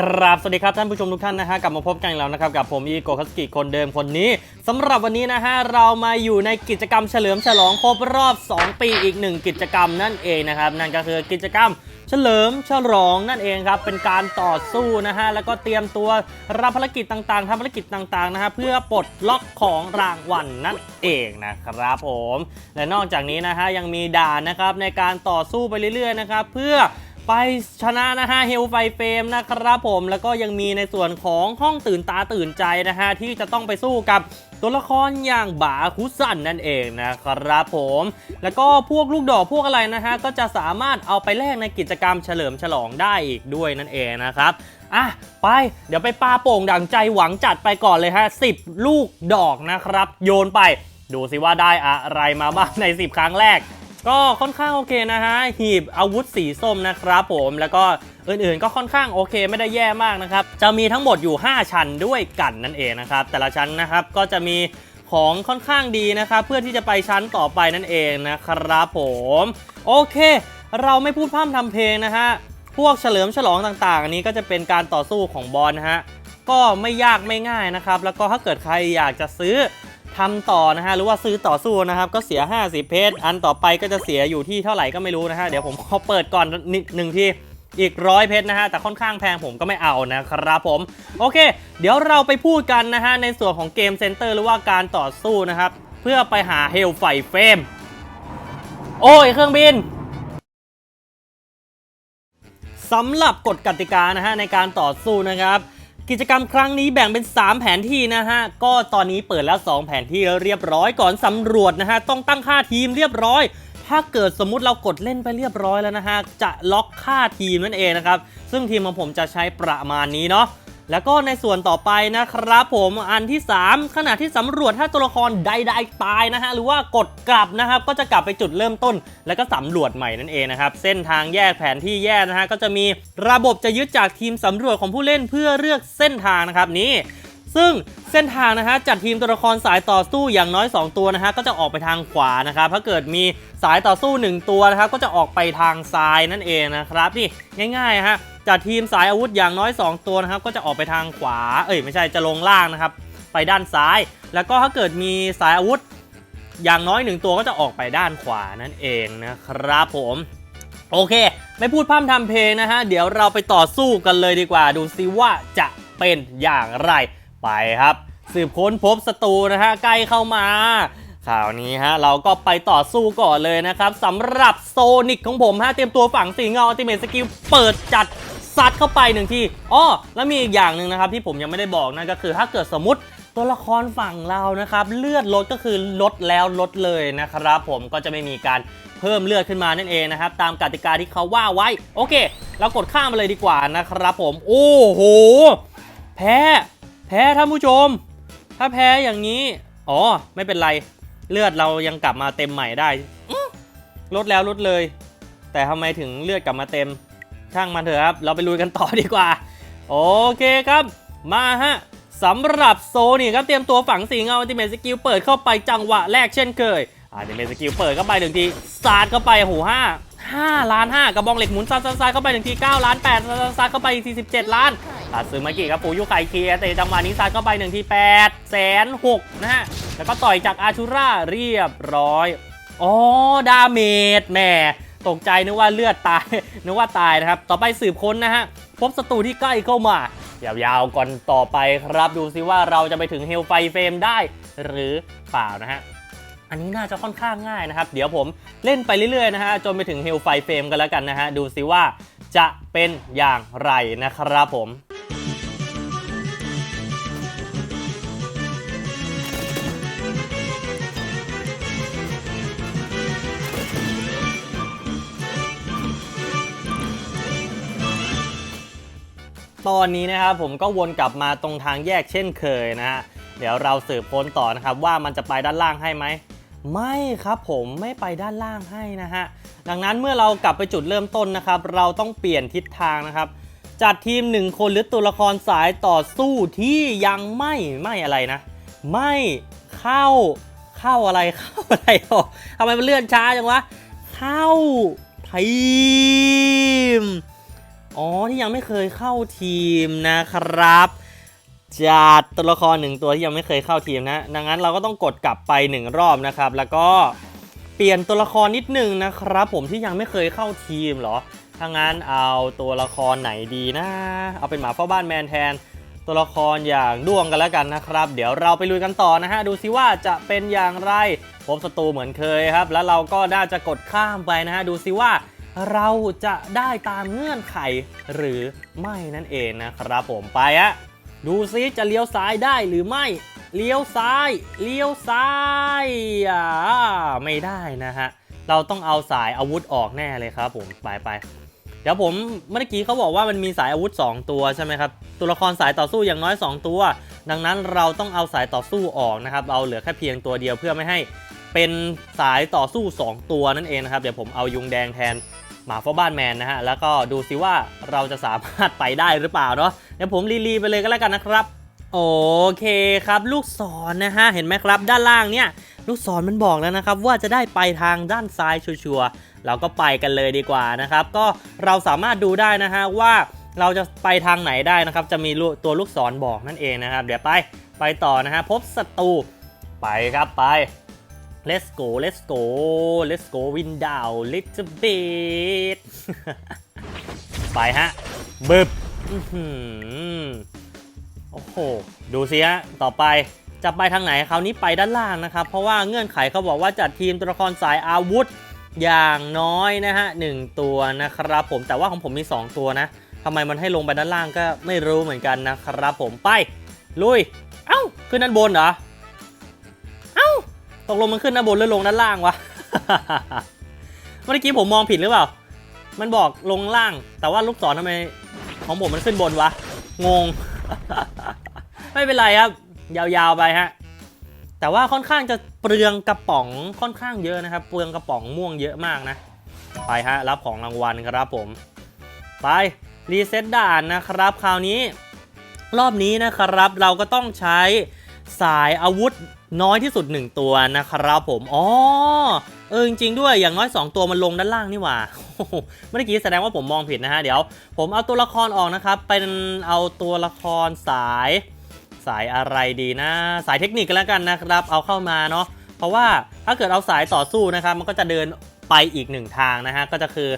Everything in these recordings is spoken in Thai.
กราบสวัสดีครับท่านผู้ชมทุกท่านนะฮะกลับมาพบกันอีกแล้วนะครับกับผมอีโกคัสกิคนเดิมคนนี้สำหรับวันนี้นะฮะเรามาอยู่ในกิจกรรมเฉลิมฉลองครบรอบ 2 ปีอีกหนึ่งกิจกรรมนั่นเองนะครับนั่นก็คือกิจกรรมเฉลิมฉลองนั่นเองครับเป็นการต่อสู้นะฮะแล้วก็เตรียมตัวรับภารกิจต่างๆทำภารกิจต่างๆนะฮะเพื่อปลดล็อกของรางวัลนั่นเองนะครับผมและนอกจากนี้นะฮะยังมีด่านนะครับในการต่อสู้ไปเรื่อยๆนะครับเพื่อ ไปชนะนะฮะเฮลไฟเฟมนะครับผมแล้วก็ยังมีในส่วนของห้องตื่นตาตื่นใจนะฮะที่จะต้องไปสู้กับตัวละครอย่างบาคุสันนั่นเองนะครับผม แล้วก็พวกลูกดอกพวกอะไรนะฮะก็จะสามารถเอาไปแลกในกิจกรรมเฉลิมฉลองได้อีกด้วยนั่นเองนะครับอะไปเดี๋ยวไปปาโป่งดังใจหวังจัดไปก่อนเลยฮะ10ลูกดอกนะครับ โยนไป ดูสิว่าได้อะไรมาบ้างใน 10 ครั้งแรก ก็ค่อนข้างโอเคนะฮะ หีบอาวุธสีส้มนะครับผม แล้วก็อื่นๆก็ค่อนข้างโอเคไม่ได้แย่มากนะครับ จะมีทั้งหมดอยู่ 5 ชั้นด้วยกันนั่นเองนะครับ แต่ละชั้นนะครับก็จะมีของค่อนข้างดีนะครับเพื่อที่จะไปชั้นต่อไปนั่นเองนะครับผม โอเค เราไม่พูดพร่ำทำเพลงนะฮะ พวกเฉลิมฉลองต่างๆ อันนี้ก็จะเป็นการต่อสู้ของบอลนะฮะก็ไม่ยากไม่ง่ายนะครับ แล้วก็ถ้าเกิดใครอยากจะซื้อ ทำต่อนะฮะหรือว่าซื้อต่อสู้นะครับก็เสีย 50 เพชรอันต่อไปก็จะเสียอยู่ที่เท่าไหร่ก็ไม่รู้นะฮะเดี๋ยวผมขอเปิดก่อนนิดหนึ่งที่อีกร้อยเพชรนะฮะแต่ค่อนข้างแพงผมก็ไม่เอานะครับผม โอเค เดี๋ยวเราไปพูดกันนะฮะในส่วนของเกมเซ็นเตอร์หรือว่าการต่อสู้นะครับ เพื่อไปหาเฮลไฟเฟมโอ้ยเครื่องบินสำหรับกฎกติกานะฮะในการต่อสู้นะครับ กิจกรรมครั้งนี้แบ่งเป็น 3 แผนที่นะฮะ ก็ตอนนี้เปิดแล้ว 2 แผนที่เรียบร้อยก่อนสำรวจนะฮะ ต้องตั้งค่าทีมเรียบร้อย ถ้าเกิดสมมุติเรากดเล่นไปเรียบร้อยแล้วนะฮะ จะล็อกค่าทีมนั่นเองนะครับ ซึ่งทีมของผมจะใช้ประมาณนี้เนาะ แล้วก็ในส่วนต่อไปนะครับผมอันที่ 3 ขณะที่สำรวจถ้าตัวละครใดๆตายนะฮะหรือว่ากดกลับนะครับก็จะกลับไปจุดเริ่มต้น แล้วก็สำรวจใหม่นั่นเองนะครับเส้นทางแยกแผนที่แยกนะฮะก็จะมีระบบจะยึดจากทีมสำรวจของผู้เล่นเพื่อเลือกเส้นทางนะครับนี้ ซึ่งเส้นทางนะฮะจัดทีมตัวละครสายต่อสู้อย่างน้อย 2 ตัวนะฮะก็จะออกไปทางขวานะครับถ้าเกิดมีสายต่อสู้ 1 ตัวนะครับก็จะออกไปทางซ้ายนั่นเองนะครับนี่ง่ายๆฮะจัดทีมสายอาวุธอย่างน้อย 2 ตัวนะครับก็จะออกไปทางขวา เอ้ยไม่ใช่จะลงล่างนะครับไปด้านซ้าย แล้วก็ถ้าเกิดมีสายอาวุธอย่างน้อยหนึ่งตัวก็จะออกไปด้านขวานั่นเองนะครับผมโอเค ไม่พูดพร่ำทำเพลงนะฮะเดี๋ยวเราไปต่อสู้กันเลยดีกว่า ดูซิว่าจะเป็นอย่างไร ไปครับ สืบค้นพบศัตรูนะฮะใกล้เข้ามาข่าวนี้ฮะเราก็ไปต่อสู้ก่อนเลยนะครับสำหรับโซนิกของผมฮะเตรียมตัวฝังสีเงาอัลติเมทสกิลเปิดจัดซัดเข้าไปหนึ่งทีอ้อแล้วมีอีกอย่างหนึ่งนะครับที่ผมยังไม่ได้บอกนั่นก็คือถ้าเกิดสมมติตัวละครฝั่งเรานะครับเลือดลดก็คือลดแล้วลดเลยนะครับผมก็จะไม่มีการเพิ่มเลือดขึ้นมานั่นเองนะครับตามกติกาที่เขาว่าไว้ โอเค เรากดข้ามมาเลยดีกว่านะครับผม โอ้โห แพ้ พ้ท่านผู้ชม ถ้าแพ้อย่างนี้ อ๋อ ไม่เป็นไร เลือดเรายังกลับมาเต็มใหม่ได้ ลดแล้วลดเลย แต่ทำไมถึงเลือดกลับมาเต็ม ช่างมันเถอะครับ เราไปลุยกันต่อดีกว่า โอเคครับ มาฮะสำหรับโซนี่ครับเตรียมตัวฝังสีเงาอัติเมสกิลเปิดเข้าไปจังหวะแรกเช่นเคยอัติเมสกิลเปิดเข้าไปหนึ่งทีสาดเข้าไปโอ้โหห้าห้าล้านห้ากระบองเหล็กหมุนซัดซัดเข้าไปหนึ่งทีเก้าล้านแปดซัดซัดซัดเข้าไปอีกทีสิบเจ็ดล้าน ตัดซึมากิครับปูยุไคเคียแต่จังหวะนี้ซัดเข้าไปหนึ่งทีแปดแสนหกนะฮะแล้วก็ต่อยจากอาชูราเรียบร้อยอ๋อดาเมจแหมตกใจนึกว่าเลือดตายนึกว่าตายนะครับ ต่อไปสืบค้นนะฮะ พบศัตรูที่ใกล้เข้ามายาวๆก่อนต่อไปครับ ดูซิว่าเราจะไปถึงเฮลไฟเฟมได้หรือเปล่านะฮะ อันนี้น่าจะค่อนข้างง่ายนะครับ เดี๋ยวผมเล่นไปเรื่อยๆนะฮะ จนไปถึงเฮลไฟเฟมกันแล้วกันนะฮะ ดูซิว่าจะเป็นอย่างไรนะครับผม ตอนนี้นะครับผมก็วนกลับมาตรงทางแยกเช่นเคยนะฮะเดี๋ยวเราสืบค้นต่อนะครับว่ามันจะไปด้านล่างให้ไหมไม่ครับผมไม่ไปด้านล่างให้นะฮะดังนั้นเมื่อเรากลับไปจุดเริ่มต้นนะครับ เราต้องเปลี่ยนทิศทางนะครับ จัดทีมหนึ่งคนหรือตัวละครสายต่อสู้ที่ยังไม่ไม่อะไรนะ ไม่เข้าเข้าอะไรเข้าอะไรอ๋อทำไมมันเลื่อนช้าจังวะ เข้าทีม อ๋อที่ยังไม่เคยเข้าทีมนะครับจัดตัวละครหนึ่งตัวที่ยังไม่เคยเข้าทีมนะ ดังนั้นเราก็ต้องกดกลับไปหนึ่งรอบนะครับ แล้วก็เปลี่ยนตัวละครนิดหนึงนะครับ ผมที่ยังไม่เคยเข้าทีมเหรอ ถ้างั้นเอาตัวละครไหนดีนะ เอาเป็นหมาเฝ้าบ้านแมนแทน ตัวละครอย่างด้วงกันแล้วกันนะครับ เดี๋ยวเราไปลุยกันต่อนะฮะ ดูซิว่าจะเป็นอย่างไรพบศัตรูเหมือนเคยครับ แล้วเราก็น่าจะกดข้ามไปนะฮะ ดูซิว่า เราจะได้ตามเงื่อนไขหรือไม่นั่นเองนะครับผมไปอะดูซิจะเลี้ยวซ้ายได้หรือไม่ เลี้ยวซ้าย เลี้ยวซ้ายอ่าไม่ได้นะฮะ เราต้องเอาสายอาวุธออกแน่เลยครับผมไปไปเดี๋ยวผมเมื่อกี้เขาบอกว่ามันมีสายอาวุธ 2 ตัวใช่ไหมครับ ตัวละครสายต่อสู้อย่างน้อย 2 ตัว ดังนั้นเราต้องเอาสายต่อสู้ออกนะครับเอาเหลือแค่เพียงตัวเดียวเพื่อไม่ให้เป็นสายต่อสู้ 2 ตัวนั่นเองนะครับ เดี๋ยวผมเอายุงแดงแทน หมาเฝ้าบ้านแมนนะฮะ แล้วก็ดูซิว่าเราจะสามารถไปได้หรือเปล่าเนาะเดี๋ยวผมรีรีไปเลยก็แล้วกันนะครับโอเคครับลูกศรนะฮะเห็นไหมครับ ด้านล่างเนี่ยลูกศรมันบอกแล้วนะครับ ว่าจะได้ไปทางด้านซ้ายชัวร์ๆเราก็ไปกันเลยดีกว่านะครับ ก็เราสามารถดูได้นะฮะว่าเราจะไปทางไหนได้นะครับ จะมีลูตัวลูกศรบอกนั่นเองนะครับ เดี๋ยวไปไปต่อนะฮะพบศัตรูไปครับไป let's go let's go let's go win down little bit ไปฮะบึบโอ้โห ดูสิฮะ ต่อไปจะไปทางไหนคราวนี้ไปด้านล่างนะครับ เพราะว่าเงื่อนไขเขาบอกว่าจัดทีมตัวละครสายอาวุธอย่างน้อยนะฮะหนึ่งตัวนะครับผมแต่ว่าของผมมี 2 ตัวนะทำไมมันให้ลงไปด้านล่างก็ไม่รู้เหมือนกันนะครับผมไป ลุย เอ้า ขึ้นด้านบนเหรอ ตกลงมันขึ้นด้านบนหรือลงด้านล่างวะ เมื่อกี้ผมมองผิดหรือเปล่า มันบอกลงล่าง แต่ว่าลูกศรทำไม ของผมมันขึ้นบนวะ งง ไม่เป็นไรครับ ยาวๆไปฮะ แต่ว่าค่อนข้างจะเปลืองกระป๋องค่อนข้างเยอะนะครับ เปลืองกระป๋องม่วงเยอะมากนะ ไปฮะ รับของรางวัลครับผม ไปรีเซ็ตด่านนะครับ คราวนี้ รอบนี้นะครับเราก็ต้องใช้สายอาวุธ น้อยที่สุด 1 ตัวนะครับผมอ๋อเออจริงๆด้วยอย่างน้อย 2 ตัวมันลงด้านล่างนี่หว่าเมื่อกี้แสดงว่าผมมองผิดนะฮะเดี๋ยว ผมเอาตัวละครออกนะครับเป็นเอาตัวละครสายสายอะไรดีนะ สายเทคนิคกันแล้วกันนะครับ เอาเข้ามาเนาะเพราะว่าถ้าเกิดเอาสายต่อสู้นะครับ มันก็จะเดินไปอีกหนึ่งทางนะฮะก็จะคือ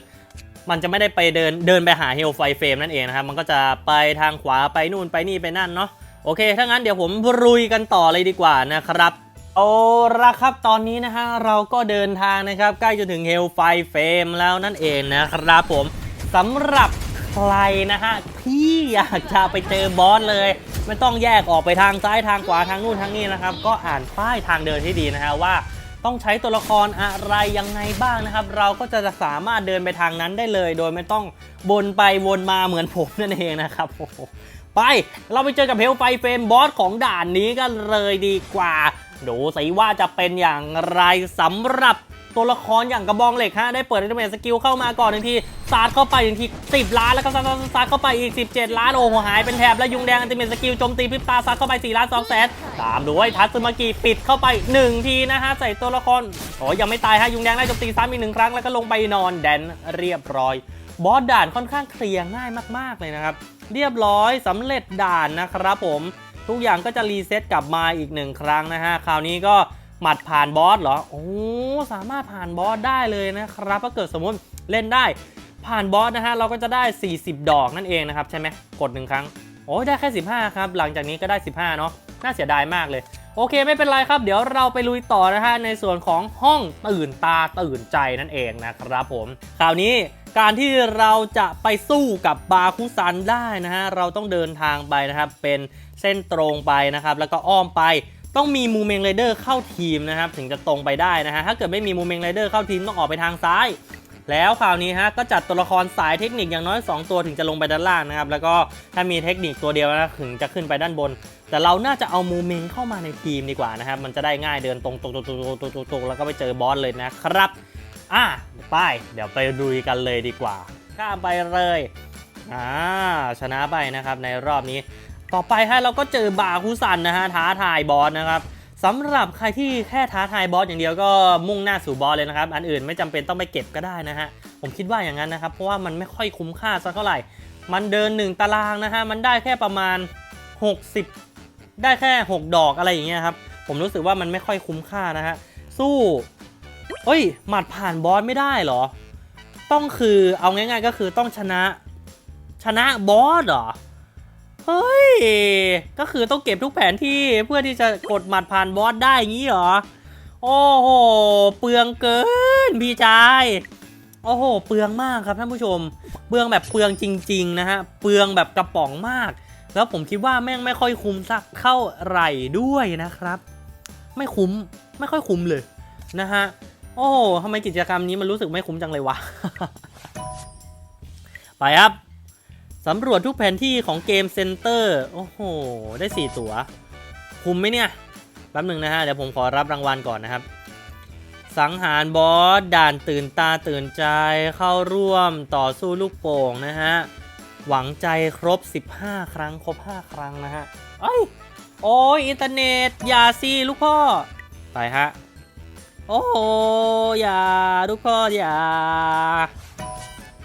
มันจะไม่ได้ไปเดินเดินไปหาเฮลไฟเฟรมนั่นเองนะครับ มันก็จะไปทางขวาไปนู่นไปนี่ไปนั่นเนาะ โอเค ถ้างั้นเดี๋ยวผมรุยกันต่อเลยดีกว่านะครับโอ้ละครับตอนนี้นะฮะเราก็เดินทางนะครับ ใกล้จะถึงเฮลไฟเฟมแล้วนั่นเองนะครับผมสำหรับใครนะฮะที่อยากจะไปเจอบอสเลย ไม่ต้องแยกออกไปทางซ้ายทางขวาทางนู่นทางนี้นะครับ ก็อ่านป้ายทางเดินให้ดีนะฮะว่าต้องใช้ตัวละครอะไรยังไงบ้างนะครับ เราก็จะสามารถเดินไปทางนั้นได้เลย โดยไม่ต้องวนไปวนมาเหมือนผมนั่นเองนะครับโอ้ ไป เราไปเจอกับเฮลไฟเฟรมบอสของด่านนี้กันเลยดีกว่า ดูสิว่าจะเป็นอย่างไรสำหรับตัวละครอย่างกระบองเหล็กฮะได้เปิดอัลติเมทสกิลเข้ามาก่อนหนึ่งทีสาดเข้าไปหนึ่งที10 ล้านแล้วก็สาดสาดเข้าไปอีก 17 ล้านโอ้โหหายเป็นแถบแล้วยุงแดงอัลติเมทสกิลโจมตีพริบตาสาดเข้าไป4ล้าน2แสนตามด้วยทัตสึมากิปิดเข้าไป 1 ทีนะฮะใส่ตัวละครโอ้ยังไม่ตายฮะยุงแดงได้โจมตีซ้ำอีกหนึ่งครั้งแล้วก็ลงไปนอนแดนเรียบร้อย บอสด่านค่อนข้างเคลียร์ง่ายมาก ๆ เลยนะครับ เรียบร้อยสำเร็จด่านนะครับผม ทุกอย่างก็จะรีเซ็ตกลับมาอีกหนึ่งครั้งนะฮะ คราวนี้ก็หมัดผ่านบอสเหรอ โอ้ สามารถผ่านบอสได้เลยนะครับ ถ้าเกิดสมมติเล่นได้ผ่านบอสนะฮะ เราก็จะได้ 40 ดอกนั่นเองนะครับ ใช่ไหมกดหนึ่งครั้ง โอ้ได้แค่ 15 ครับ หลังจากนี้ก็ได้ 15 เนาะน่าเสียดายมากเลย โอเคไม่เป็นไรครับ เดี๋ยวเราไปลุยต่อนะฮะในส่วนของห้องตื่นตาตื่นใจนั่นเองนะครับผม คราวนี้ การที่เราจะไปสู้กับบาคุซันได้นะฮะเราต้องเดินทางไปนะครับเป็นเส้นตรงไปนะครับแล้วก็อ้อมไปต้องมีมูเมงไรเดอร์เข้าทีมนะครับถึงจะตรงไปได้นะฮะถ้าเกิดไม่มีมูเมงไรเดอร์เข้าทีมต้องออกไปทางซ้าย แล้วคราวนี้ฮะก็จัดตัวละครสายเทคนิคอย่างน้อย 2 ตัวถึงจะลงไปด้านล่างนะครับแล้วก็ถ้ามีเทคนิคตัวเดียวนะถึงจะขึ้นไปด้านบน แต่เราน่าจะเอามูเมงเข้ามาในทีมดีกว่านะครับมันจะได้ง่ายเดินตรงตรงตรงตรงตรงตรงตรงแล้วก็ไปเจอบอสเลยนะครับ อะไปเดี๋ยวไปลุยกันเลยดีกว่า ข้ามไปเลยอ่าชนะไปนะครับในรอบนี้ ต่อไปฮะเราก็เจอบาคุซันนะฮะท้าทายบอสนะครับสำหรับใครที่แค่ท้าทายบอสอย่างเดียวก็มุ่งหน้าสู่บอสเลยนะครับ อันอื่นไม่จำเป็นต้องไปเก็บก็ได้นะฮะ ผมคิดว่าอย่างนั้นนะครับ เพราะว่ามันไม่ค่อยคุ้มค่าสักเท่าไหร่ มันเดิน 1 ตารางนะฮะ มันได้แค่ประมาณ 60 ได้แค่ 6 ดอกอะไรอย่างเงี้ยครับ ผมรู้สึกว่ามันไม่ค่อยคุ้มค่านะฮะ สู้ เฮ้ย หมัดผ่านบอสไม่ได้เหรอ ต้องคือเอาง่าย ๆ ก็คือต้องชนะ ชนะบอสเหรอ เฮ้ย ก็คือต้องเก็บทุกแผนที่เพื่อที่จะกดหมัดผ่านบอสได้อย่างนี้เหรอ โอ้โห เปลืองเกินพี่ชายโอ้โห เปลืองมากครับท่านผู้ชม เปลืองแบบเปลืองจริง ๆ นะฮะ เปลืองแบบกระป๋องมาก แล้วผมคิดว่าแม่งไม่ค่อยคุ้มสักเท่าไหร่ด้วยนะครับ ไม่คุ้ม ไม่ค่อยคุ้มเลยนะฮะ โอ้ทำไมกิจกรรมนี้มันรู้สึกไม่คุ้มจังเลยวะ ไปครับ สำรวจทุกแผนที่ของเกมเซ็นเตอร์ โอ้โห ได้4ตัว คุ้มไหมเนี่ย แป๊บหนึ่งนะฮะ เดี๋ยวผมขอรับรางวัลก่อนนะครับ สังหารบอส ด่านตื่นตาตื่นใจเข้าร่วมต่อสู้ลูกโป่งนะฮะ หวังใจครบ 15 ครั้ง ครบ 5 ครั้งนะฮะ เอ้ย โอ้ยอินเทอร์เน็ตอย่าสิลูกพ่อ ไปฮะ โอ้โห อย่าลูกพ่อย่า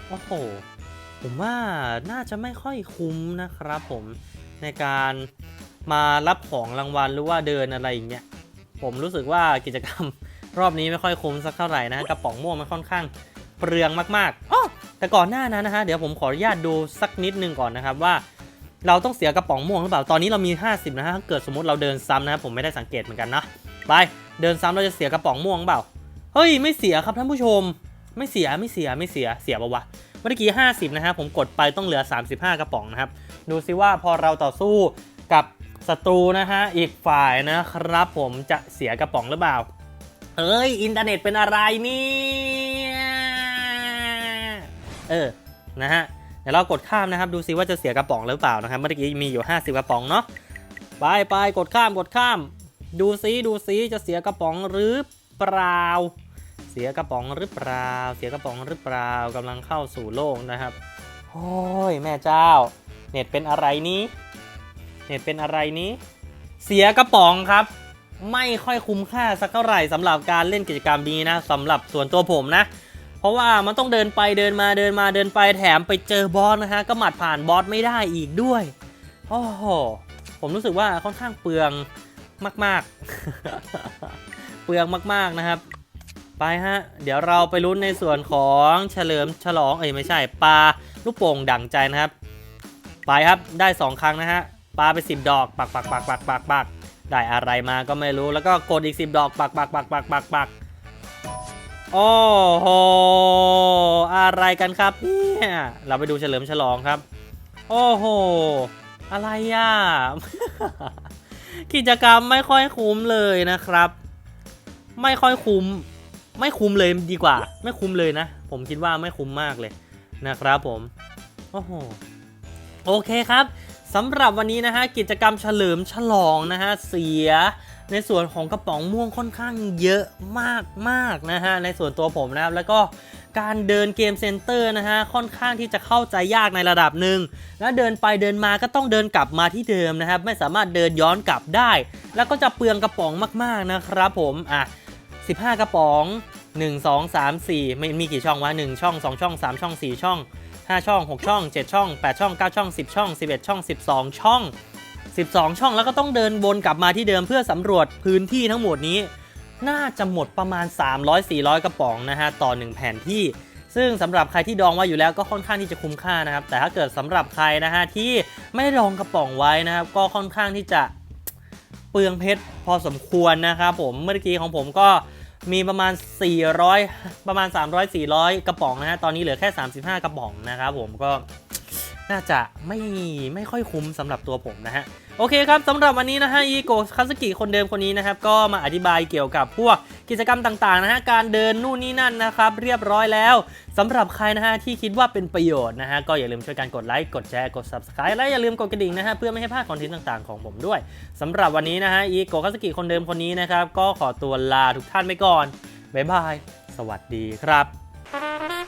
โอ้โห ผมว่าน่าจะไม่ค่อยคุ้มนะครับผมในการมารับของรางวัลหรือว่าเดินอะไรอย่างเงี้ย ผมรู้สึกว่ากิจกรรมรอบนี้ไม่ค่อยคุ้มสักเท่าไหร่นะกระป๋องม่วงมันค่อนข้างเปลืองมากๆอ้อแต่ก่อนหน้านั้นนะฮะเดี๋ยวผมขออนุญาตดูสักนิดนึงก่อนนะครับว่า เราต้องเสียกระป๋องม่วงหรือเปล่าตอนนี้เรามี 50 นะฮะถ้าเกิดสมมติเราเดินซ้ำนะครับผมไม่ได้สังเกตเหมือนกันนะไป เดินซ้ำเราจะเสียกระป๋องม่วงเปล่า เฮ้ยไม่เสียครับท่านผู้ชม ไม่เสียไม่เสียไม่เสียเสียปะวะ เมื่อกี้ 50 นะฮะผมกดไปต้องเหลือ 35 กระป๋องนะครับ ดูซิว่าพอเราต่อสู้กับศัตรูนะฮะอีกฝ่ายนะครับ ผมจะเสียกระป๋องหรือเปล่า เอ้ยอินเทอร์เน็ตเป็นอะไรเนี่ยเออนะฮะเดี๋ยวเรากดข้ามนะครับ ดูซิว่าจะเสียกระป๋องหรือเปล่านะครับเมื่อกี้มีอยู่ 50 กระป๋องเนาะไปไปกดข้ามกดข้าม ดูซิดูซิจะเสียกระป๋องหรือเปล่า เสียกระป๋องหรือเปล่า เสียกระป๋องหรือเปล่ากำลังเข้าสู่โลกนะครับโอ้ยแม่เจ้า เน็ตเป็นอะไรนี้เน็ตเป็นอะไรนี้ เสียกระป๋องครับ ไม่ค่อยคุ้มค่าสักเท่าไหร่สำหรับการเล่นกิจกรรมนี้นะสำหรับส่วนตัวผมนะ เพราะว่ามันต้องเดินไปเดินมาเดินมาเดินไปแถมไปเจอบอสนะฮะก็หมัดผ่านบอสไม่ได้อีกด้วยโอ้โหผมรู้สึกว่าค่อนข้างเปลือง มาก ๆ เปลืองมาก ๆนะครับ ไปฮะ เดี๋ยวเราไปลุ้นในส่วนของเฉลิมฉลองเอ้ยไม่ใช่ปลาลูกโป่งดั่งใจนะครับ ไปครับได้ 2 ครั้งนะฮะปลาไป 10 ดอกปักปักปักปักปักปักได้อะไรมาก็ไม่รู้แล้วก็กดอีก 10 ดอกปักปักปักปักปักปักโอ้โหอะไรกันครับเนี่ยเราไปดูเฉลิมฉลองครับ โอ้โห อะไรอะ กิจกรรมไม่ค่อยคุ้มเลยนะครับ ไม่ค่อยคุ้ม ไม่คุ้มเลยดีกว่า ไม่คุ้มเลยนะ ผมคิดว่าไม่คุ้มมากเลยนะครับผมโอ้โหโอเคครับสำหรับวันนี้นะฮะกิจกรรมเฉลิมฉลองนะฮะเสียในส่วนของกระป๋องม่วงค่อนข้างเยอะมากมากๆนะฮะในส่วนตัวผมนะครับแล้วก็ การเดินเกมเซ็นเตอร์นะฮะค่อนข้างที่จะเข้าใจยากในระดับหนึ่งแล้วเดินไปเดินมาก็ต้องเดินกลับมาที่เดิมนะครับไม่สามารถเดินย้อนกลับได้ แล้วก็จะเปลืองกระป๋องมากๆนะครับผมอะ15 กระป๋อง 1 2 3 4ไม่มีกี่ช่องวะ1ช่อง 2 ช่อง 3 ช่อง 4 ช่อง 5 ช่อง 6 ช่อง 7 ช่อง 8 ช่อง 9 ช่อง 10 ช่อง 11 ช่อง 12 ช่อง 12 ช่องแล้วก็ต้องเดินวนกลับมาที่เดิมเพื่อสำรวจพื้นที่ทั้งหมดนี้ น่าจะหมดประมาณ 300-400 กระป๋องนะฮะต่อ 1 แผ่นที่ ซึ่งสำหรับใครที่ดองไว้อยู่แล้วก็ค่อนข้างที่จะคุ้มค่านะครับ แต่ถ้าเกิดสำหรับใครนะฮะที่ไม่ได้ดองกระป๋องไว้นะครับ ก็ค่อนข้างที่จะเปลืองเพชรพอสมควรนะครับผมเมื่อกี้ของผมก็มีประมาณ 400 ประมาณ 300 400 กระป๋องนะฮะตอนนี้เหลือแค่ 35 กระป๋องนะครับผมก็น่าจะไม่ไม่ค่อยคุ้มสำหรับตัวผมนะฮะ โอเคครับสำหรับวันนี้นะฮะอีโกคาสกิคนเดิมคนนี้นะครับก็มาอธิบายเกี่ยวกับพวกกิจกรรมต่างๆนะฮะการเดินนู่นนี่นั่นนะครับเรียบร้อยแล้วสำหรับใครนะฮะที่คิดว่าเป็นประโยชน์นะฮะก็อย่าลืมช่วยกันกดไลค์กดแชร์กด subscribe และอย่าลืมกดกระดิ่งนะฮะเพื่อไม่ให้พลาดคอนเทนต์ต่างๆของผมด้วยสำหรับวันนี้นะฮะอีโกคาสกิคนเดิมคนนี้นะครับก็ขอตัวลาทุกท่านไปก่อนบ๊ายบายสวัสดีครับ